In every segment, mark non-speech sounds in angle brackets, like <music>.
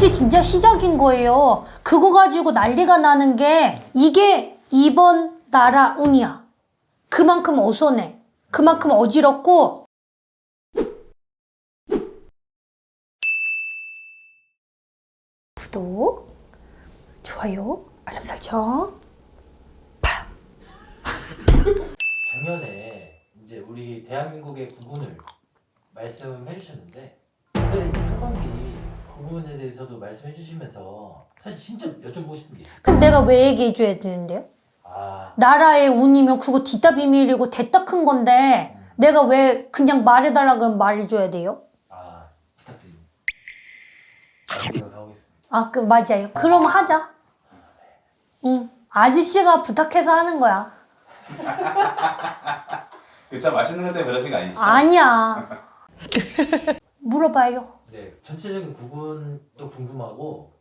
이제 진짜 시작인 거예요. 그거 가지고 난리가 나는 게 이게 이번 나라 운이야. 그만큼 어선해. 그만큼 어지럽고 구독, 좋아요, 알람 설정. <laughs> 작년에 이제 우리 대한민국의 구분을 말씀해 주셨는데 올해 이 상반기 구분에 대해서도 말씀해 주시면서 사실 진짜 여쭤보고 싶은 게 있어요. 그럼 내가 왜 얘기해 줘야 되는데요? 아, 나라의 운이면 그거 뒤따 비밀이고 대따 큰 건데 내가 왜 그냥 말해달라 그러면 말해줘야 돼요? 아 부탁드립니다. 맛있는 거 사오겠습니다. 아, 그 맞아요. 그럼 하자. 응. 아저씨가 부탁해서 하는 거야. <laughs> 그참 맛있는 것 때문에 그러신 거 아니시죠? 아니야. 물어봐요. 네, 전체적인 구분도 궁금하고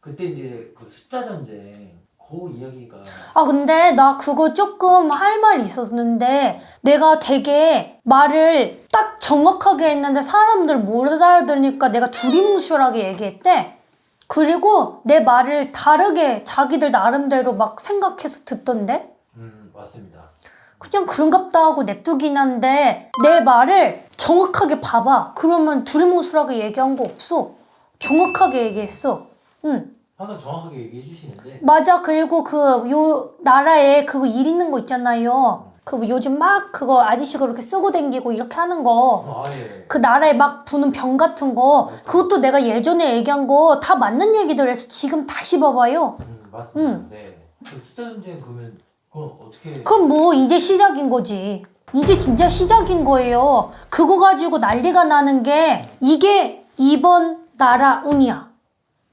그때 이제 그 숫자 전쟁 그 이야기가 아, 근데 나 그거 조금 할 말이 있었는데 내가 되게 말을 딱 정확하게 했는데 사람들 못 알아들으니까 내가 두리뭉술하게 얘기했대. 그리고 내 말을 다르게 자기들 나름대로 막 생각해서 듣던데? 음 맞습니다. 그냥 그런갑다 하고 냅두긴 한데 내 말을 정확하게 봐봐. 그러면 두리뭉술하게 얘기한 거 없어. 정확하게 얘기했어. 응. 항상 정확하게 얘기해 주시는데 맞아. 그리고 그 요 나라에 그거 일 있는 거 있잖아요. 그 요즘 막 그거 아저씨 그렇게 쓰고 댕기고 이렇게 하는 거. 아 예. 그 나라에 막 부는 병 같은 거. 그것도 내가 예전에 얘기한 거 다 맞는 얘기들 해서 지금 다시 봐봐요. 음 맞습니다. 음. 네. 그 숫자 전쟁 그러면 그건 어떻게 그건 뭐 이제 시작인 거지. 이제 진짜 시작인 거예요. 그거 가지고 난리가 나는 게 이게 이번 나라 운이야.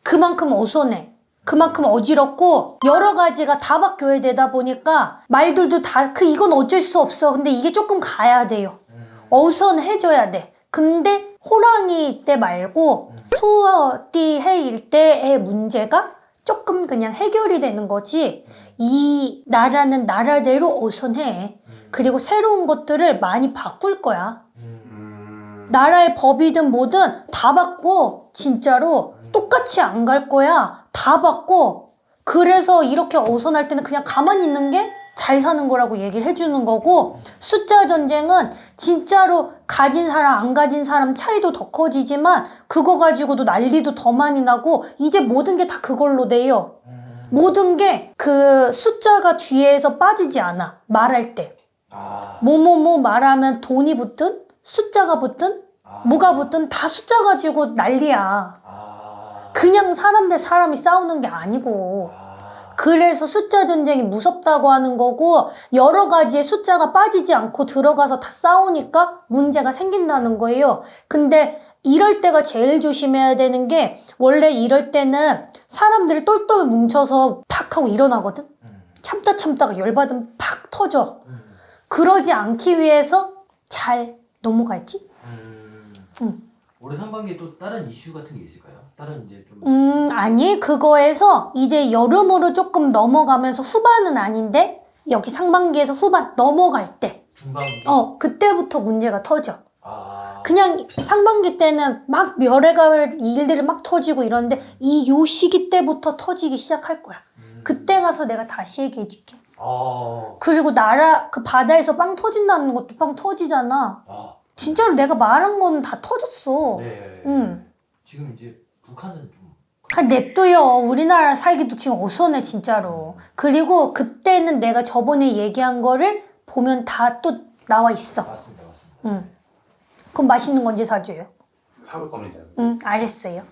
그만큼 어선해. 그만큼 어지럽고 여러 가지가 다 바뀌어야 되다 보니까 말들도 다 그 이건 어쩔 수 없어. 근데 이게 조금 가야 돼요. 음, 어선해줘야 돼. 근데 호랑이 때 말고 소띠 해일 때의 문제가 조금 그냥 해결이 되는 거지. 이 나라는 나라대로 어선해. 그리고 새로운 것들을 많이 바꿀 거야. 음, 음... 나라의 법이든 뭐든 다 바꿔. 진짜로. 똑같이 안 갈 거야. 다 바꿔. 그래서 이렇게 어선할 때는 그냥 가만히 있는 게 잘 사는 거라고 얘기를 해주는 거고, 숫자 전쟁은 진짜로 가진 사람, 안 가진 사람 차이도 더 커지지만, 그거 가지고도 난리도 더 많이 나고, 이제 모든 게 다 그걸로 돼요. 음. 모든 게 그 숫자가 뒤에서 빠지지 않아. 말할 때. 아, 뭐뭐뭐 말하면 돈이 붙든, 숫자가 붙든, 아, 뭐가 붙든 다 숫자 가지고 난리야. 아, 그냥 사람 대 사람이 싸우는 게 아니고. 아, 그래서 숫자 전쟁이 무섭다고 하는 거고, 여러 가지의 숫자가 빠지지 않고 들어가서 다 싸우니까 문제가 생긴다는 거예요. 근데 이럴 때가 제일 조심해야 되는 게, 원래 이럴 때는 사람들이 똘똘 뭉쳐서 탁 하고 일어나거든? 음, 참다 참다가 열받으면 팍 터져. 음, 그러지 않기 위해서 잘 넘어갈지? 음. 음. 올해 상반기에 또 다른 이슈 같은 게 있을까요? 다른 이제 좀 음, 아니, 그거에서 이제 여름으로 조금 넘어가면서 후반은 아닌데, 여기 상반기에서 후반 넘어갈 때, 중반기 어, 그때부터 문제가 터져. 아, 그냥 상반기 때는 막 별의별 일들이 막 터지고 이러는데, 이 요 시기 때부터 터지기 시작할 거야. 음. 그때 가서 내가 다시 얘기해 줄게. 아, 그리고 나라, 그 바다에서 빵 터진다는 것도 빵 터지잖아. 아, 진짜로 내가 말한 거는 다 터졌어. 네. 응. 지금 이제 북한은 좀 그냥 냅둬요. 우리나라 살기도 지금 어선해, 진짜로. 그리고 그때는 내가 저번에 얘기한 거를 보면 다 또 나와 있어. 맞습니다, 맞습니다. 응. 그럼 맛있는 거 언제 사줘요? 사올 겁니다. 응, 알았어요.